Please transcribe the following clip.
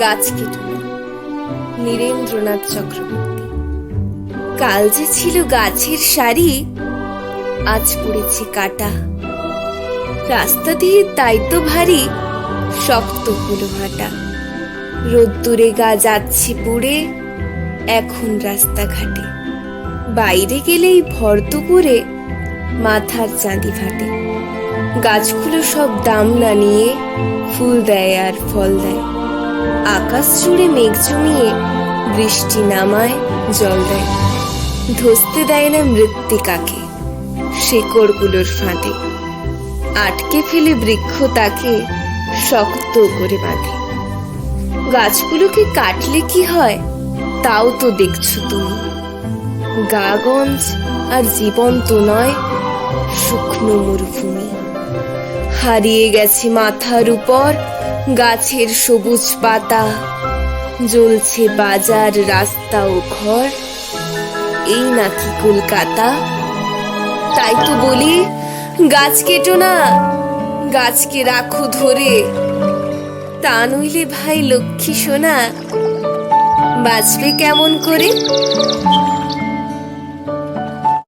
গাছ কেটো নীরেন্দ্রনাথ চক্রবর্তী। কাল যে ছিল গাছের সারি, আজ পড়েছে কাটা। রাস্তা দিয়ে তাই তো ভারী, শক্ত হলো হাঁটা। রোদ্দুরে গা যাচ্ছে পুড়ে, এখন রাস্তাঘাটে। বাইরে গেলেই ভর দুপুরে, মাথার চাঁদি ফাটে। গাছগুলো সব দাম না নিয়ে ফুল দেয় আর ফল দেয়। আকাশ জুড়ে মেঘ জমিয়ে বৃষ্টি নামায় জল দেয়। ধসতে দেয় না মৃত্তিকাকে, শেকড়গুলোর ফাঁদে। আটকে ফেলে বৃক্ষ তাকে শক্ত করে বাঁধে। গাছগুলোকে কাটলে কি হয়, তাও তো দেখছ তুমি। গাগঞ্জ আর জীবন্ত নয়, শুকনো মরুভূমি। হারিয়ে গেছে মাথার উপর গাছের সবুজ পাতা, জ্বলছে বাজার, রাস্তা ও ঘর। এই নাকি কলকাতা? তাই তো বলি, গাছ কেটো না, গাছকে রাখো ধরে। তা নইলে ভাই লক্ষ্মী সোনা, বাঁচবে কেমন করে?